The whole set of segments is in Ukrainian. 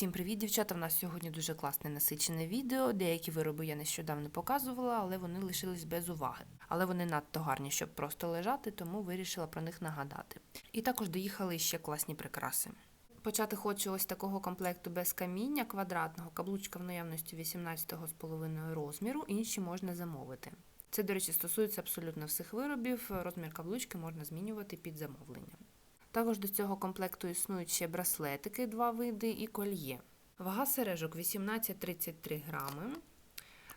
Всім привіт, дівчата! У нас сьогодні дуже класне насичене відео. Деякі вироби я нещодавно показувала, але вони лишились без уваги. Але вони надто гарні, щоб просто лежати, тому вирішила про них нагадати. І також доїхали ще класні прикраси. Почати хочу ось такого комплекту без каміння квадратного, каблучка в наявності 18,5 розміру, інші можна замовити. Це, до речі, стосується абсолютно всіх виробів. Розмір каблучки можна змінювати під замовлення. Також до цього комплекту існують ще браслетики, два види і кольє. Вага сережок 18-33 грами.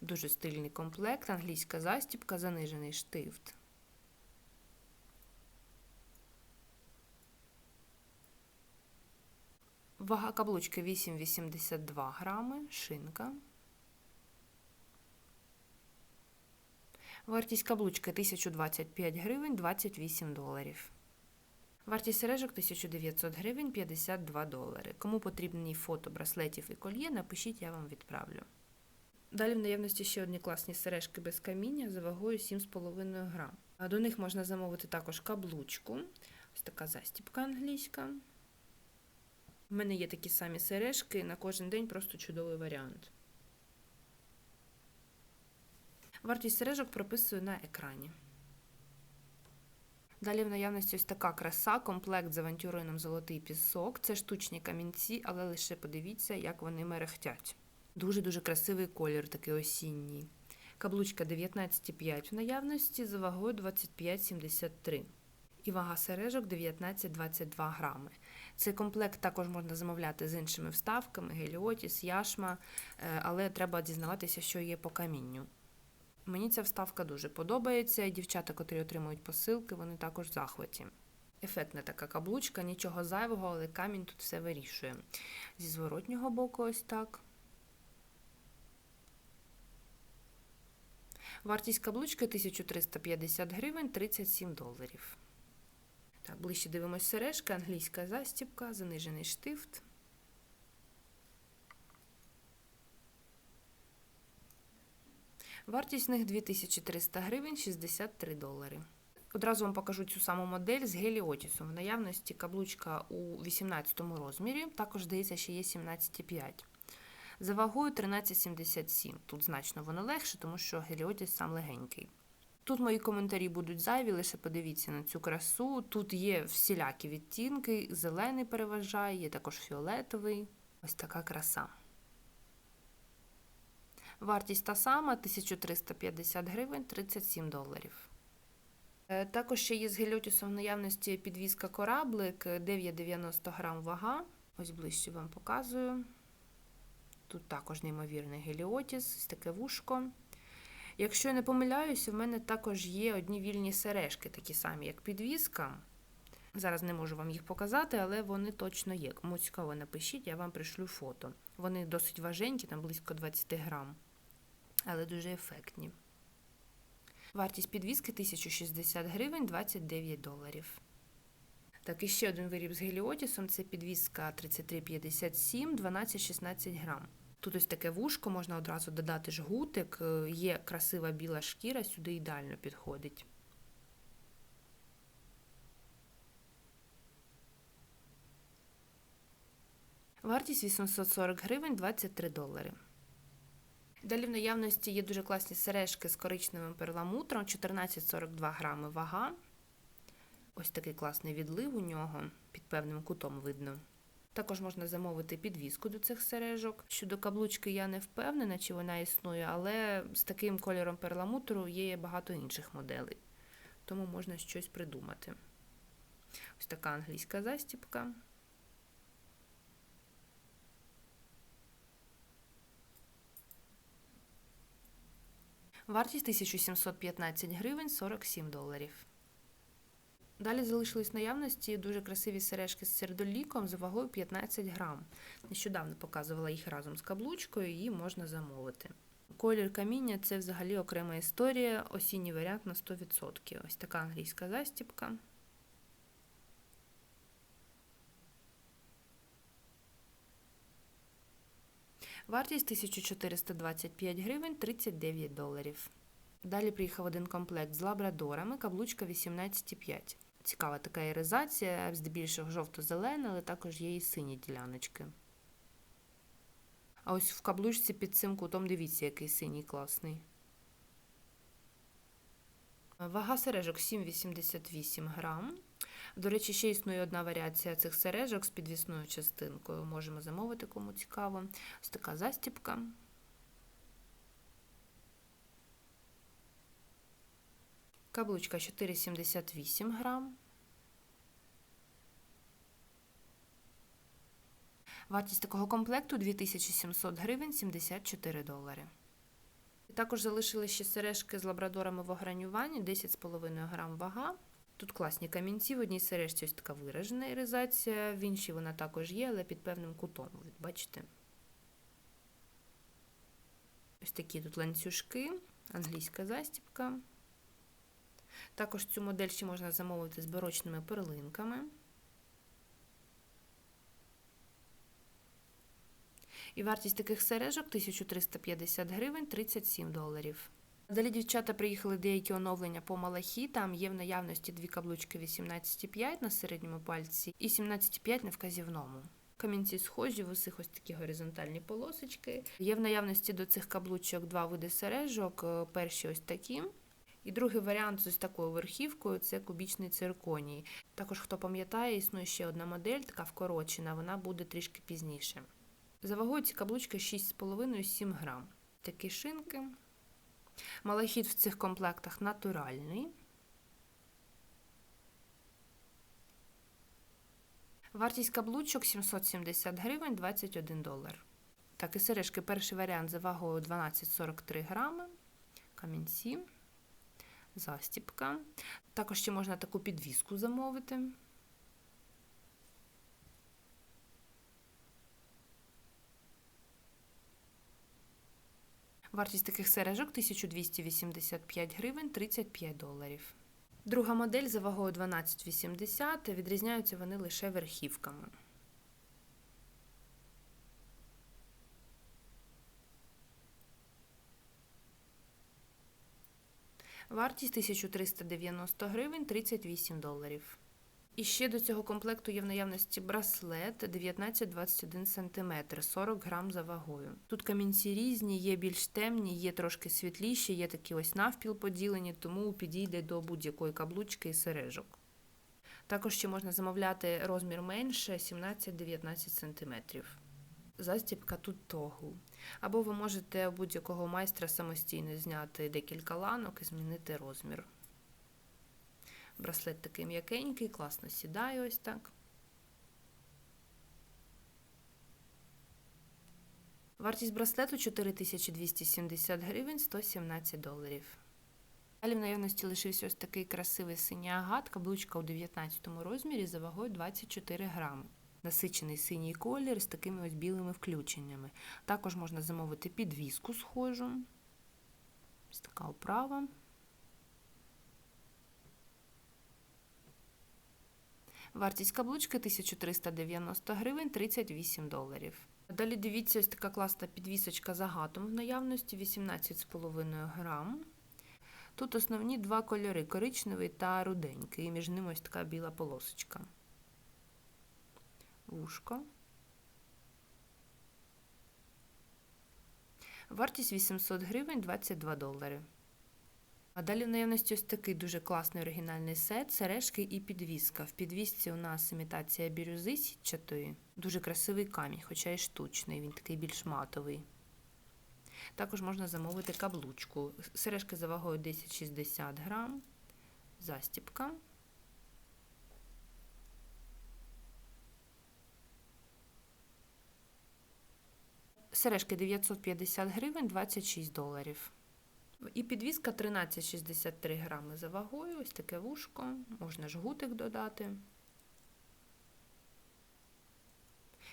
Дуже стильний комплект, англійська застібка, занижений штифт. Вага каблучки 8,82 грами, шинка. Вартість каблучки 1025 гривень 28 доларів. Вартість сережок 1900 гривень 52 долари. Кому потрібні фото браслетів і кольє, напишіть, я вам відправлю. Далі в наявності ще одні класні сережки без каміння за вагою 7,5 грам. До них можна замовити також каблучку. Ось така застіпка англійська. У мене є такі самі сережки, на кожен день просто чудовий варіант. Вартість сережок прописую на екрані. Далі в наявності ось така краса, комплект з авантюрином золотий пісок. Це штучні камінці, але лише подивіться, як вони мерехтять. Дуже-дуже красивий колір, такий осінній. Каблучка 19,5 в наявності за вагою 25,73. І вага сережок 19-22 грами. Цей комплект також можна замовляти з іншими вставками: геліотіс, яшма, е, але треба дізнаватися, що є по камінню. Мені ця вставка дуже подобається, і дівчата, котрі отримують посилки, вони також в захваті. Ефектна така каблучка, нічого зайвого, але камінь тут все вирішує. Зі зворотнього боку, ось так. Вартість каблучки 1350 гривень 37 доларів. Так, ближче дивимось сережка, англійська застібка, занижений штифт. Вартість них 2300 гривень 63 долари. Одразу вам покажу цю саму модель з геліотісом. В наявності каблучка у 18 розмірі, також, здається, ще є 17,5. За вагою 13,77. Тут значно воно легше, тому що геліотіс сам легенький. Тут мої коментарі будуть зайві, лише подивіться на цю красу. Тут є всілякі відтінки, зелений переважає, є також фіолетовий. Ось така краса. Вартість та сама 1350 гривень 37 доларів. Е, Також ще є з гельотісом в наявності підвізка кораблик 9,90 грам вага. Ось ближче вам показую. Тут також неймовірний геліотіс, таке вушко. Якщо я не помиляюся, в мене також є одні вільні сережки, такі самі, як підвізка. Зараз не можу вам їх показати, але вони точно є. Кому цікаво, напишіть, я вам пришлю фото. Вони досить важенькі, там близько 20 грам, але дуже ефектні. Вартість підвіски 1060 гривень 29 доларів. Так, і ще один виріб з геліотісом це підвіска 3357 12-16 грам. Тут ось таке вушко, можна одразу додати жгутик, е, є красива біла шкіра, сюди ідеально підходить. Вартість 840 гривень 23 долари. Далі в наявності є дуже класні сережки з коричневим перламутром, 14,42 грами вага. Ось такий класний відлив у нього, під певним кутом видно. Також можна замовити підвіску до цих сережок. Щодо каблучки я не впевнена, чи вона існує, але з таким кольором перламутру є багато інших моделей. Тому можна щось придумати. Ось така англійська застіпка. Вартість 1715 гривень 47 доларів. Далі залишились наявності дуже красиві сережки з сердоліком з вагою 15 грам. Нещодавно показувала їх разом з каблучкою, її можна замовити. Колір каміння це взагалі окрема історія, осінній варіант на 100%. Ось така англійська застіпка. Вартість 1425 гривень 39 доларів. Далі приїхав один комплект з лабрадорами, каблучка 18,5. Цікава така іризація, здебільшого жовто-зелена, але також є і сині діляночки. А ось в каблучці під цим кутом дивіться, який синій класний. Вага сережок 7,88 грам. До речі, ще існує одна варіація цих сережок з підвісною частинкою. Можемо замовити, кому цікаво. Ось така застіпка. Каблучка 4,78 грам. Вартість такого комплекту 2700 гривень 74 долари. Також залишили ще сережки з лабрадорами в огранюванні 10,5 грам вага. Тут класні камінці, в одній сережці ось така виражена іризація, в іншій вона також є, але під певним кутом, ви бачите. Ось такі тут ланцюжки, англійська застібка. Також цю модель ще можна замовити з барочними перлинками. І вартість таких сережок 1350 гривень 37 доларів. Далі дівчата приїхали деякі оновлення по малахі. Там є в наявності дві каблучки 18,5 на середньому пальці і 17,5 на вказівному. Камінці схожі, в усіх ось такі горизонтальні полосочки. Є в наявності до цих каблучок два види сережок. е, Перші ось такі. І другий варіант з ось такою верхівкою це кубічний цирконій. Також, хто пам'ятає, існує ще одна модель, така вкорочена, вона буде трішки пізніше. За вагою ці каблучки 6,5-7 грам. Такі шинки. Малахіт в цих комплектах натуральний. Вартість каблучок 770 гривень 21 долар. Так, і сережки перший варіант за вагою 12,43 грами. Камінці, застіпка. Також ще можна таку підвіску замовити. Вартість таких сережок 1285 гривень 35 доларів. Друга модель за вагою 12,80 відрізняються вони лише верхівками. Вартість 1390 гривень 38 доларів. І ще до цього комплекту є в наявності браслет 19-21 см, 40 грам за вагою. Тут камінці різні, є більш темні, є трошки світліші, є такі ось навпіл поділені, тому підійде до будь-якої каблучки і сережок. Також ще можна замовляти розмір менше 17-19 см. Застібка тут тогл. Або ви можете будь-якого майстра самостійно зняти декілька ланок і змінити розмір. Браслет такий м'якенький, класно сідає ось так. Вартість браслету 4270 гривень 117 доларів. Далі в наявності лишився ось такий красивий синій агат, каблучка у 19 розмірі за вагою 24 грами. Насичений синій колір з такими ось білими включеннями. Також можна замовити підвіску схожу. Ось така оправа. Вартість каблучки 1390 гривень 38 доларів. Далі дивіться, ось така класна підвісочка з агатом в наявності 18,5 грам. Тут основні два кольори коричневий та руденький, і між ними ось така біла полосочка. Вушко. Вартість 800 гривень 22 долари. А далі в наявності ось такий дуже класний оригінальний сет, сережки і підвіска. В підвісці у нас імітація бірюзи сітчатої. Дуже красивий камінь, хоча й штучний, він такий більш матовий. Також можна замовити каблучку. Сережки за вагою 10-60 грам, застіпка. Сережки 950 гривень 26 доларів. І підвіска 13,63 грами за вагою. Ось таке вушко. Можна жгутик додати.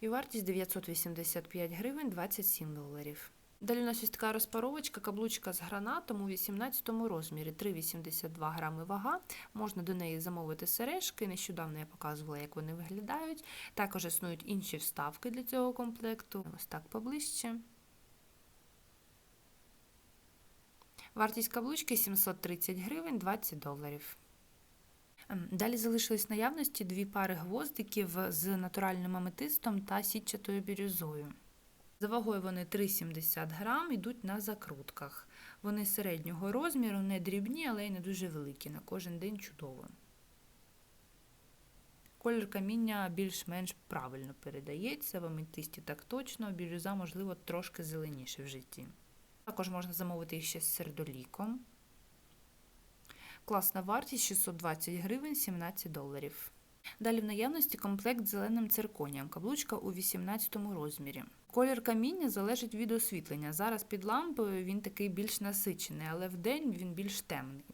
І вартість 985 гривень 27 доларів. Далі у нас ось така розпаровочка, каблучка з гранатом у 18 розмірі, 3,82 грами вага. Можна до неї замовити сережки. Нещодавно я показувала, як вони виглядають. Також існують інші вставки для цього комплекту. Ось так поближче. Вартість каблучки 730 гривень 20 доларів. Ем, Далі залишились наявності дві пари гвоздиків з натуральним аметистом та сітчатою бірюзою. За вагою вони 3,70 грам, йдуть на закрутках. Вони середнього розміру, не дрібні, але й не дуже великі. На кожен день чудово. Колір каміння більш-менш правильно передається, в аметисті так точно, бірюза, можливо, трошки зеленіше в житті. Також можна замовити їх ще з сердоліком. Класна вартість 620 гривень 17 доларів. Далі в наявності комплект з зеленим цирконієм, каблучка у 18 розмірі. Колір каміння залежить від освітлення. Зараз під лампою він такий більш насичений, але вдень він більш темний.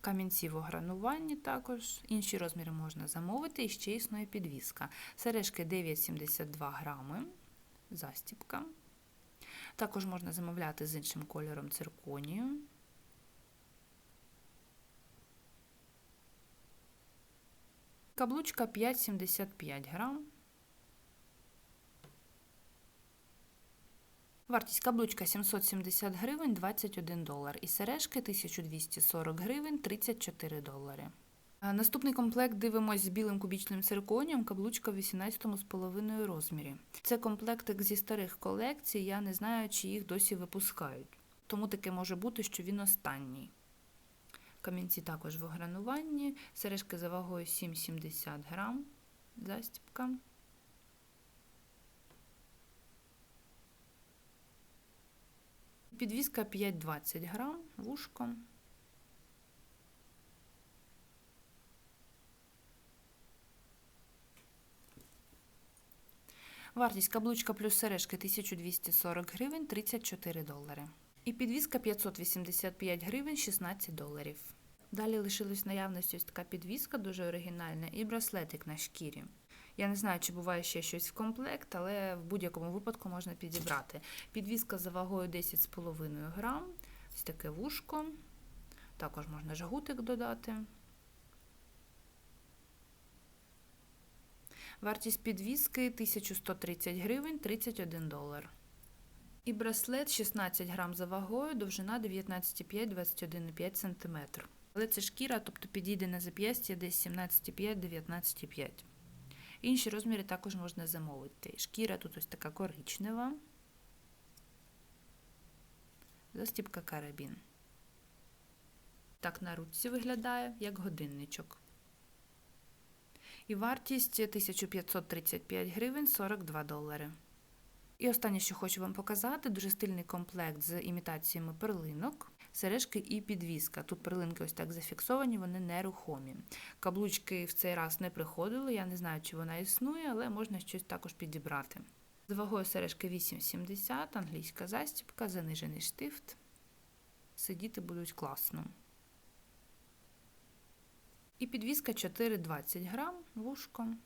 Камінці в огрануванні також. Інші розміри можна замовити і ще існує підвіска. Сережки 9,72 грами. Застіпка. Також можна замовляти з іншим кольором цирконію. Каблучка 5,75 грам. Вартість каблучка 770 гривень 21 долар і сережки 1240 гривень 34 долари. А Наступний комплект дивимось з білим кубічним цирконієм, каблучка в 18,5 розмірі. Це комплектик зі старих колекцій, я не знаю, чи їх досі випускають. Тому таке може бути, що він останній. Камінці також в огрануванні, сережки за вагою 7,70 грам, застіпка. Підвіска 5,20 грам, вушко. Вартість каблучка плюс сережки 1240 гривень 34 долари. І підвіска 585 гривень 16 доларів. Далі лишилась наявності ось така підвіска, дуже оригінальна, і браслетик на шкірі. Я не знаю, чи буває ще щось в комплект, але в будь-якому випадку можна підібрати. Підвіска за вагою 10,5 грам, ось таке вушко. Також можна жгутик додати. Вартість підвіски 1130 гривень 31 долар. І браслет 16 грам за вагою, довжина 19,5-21,5 см. Але це шкіра, тобто підійде на зап'ястя десь 17,5-19,5. Інші розміри також можна замовити. Шкіра тут ось така коричнева. Застіпка карабін. Так на руці виглядає, як годинничок. І вартість 1535 гривень 42 долари. І останнє, що хочу вам показати, дуже стильний комплект з імітаціями перлинок, сережки і підвіска. Тут перлинки ось так зафіксовані, вони нерухомі. Каблучки в цей раз не приходили, я не знаю, чи вона існує, але можна щось також підібрати. З вагою сережки 8,70, англійська застібка, занижений штифт. Сидіти будуть класно. І підвіска 4,20 грам вушком.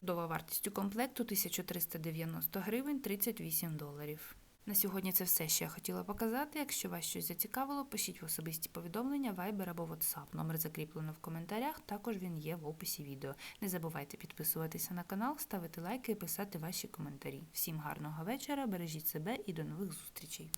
Чудова вартість у комплекту 1390 гривень 38 доларів. На сьогодні це все, що я хотіла показати. Якщо вас щось зацікавило, пишіть в особисті повідомлення, Viber або WhatsApp. Номер закріплено в коментарях, також він є в описі відео. Не забувайте підписуватися на канал, ставити лайки і писати ваші коментарі. Всім гарного вечора, бережіть себе і до нових зустрічей!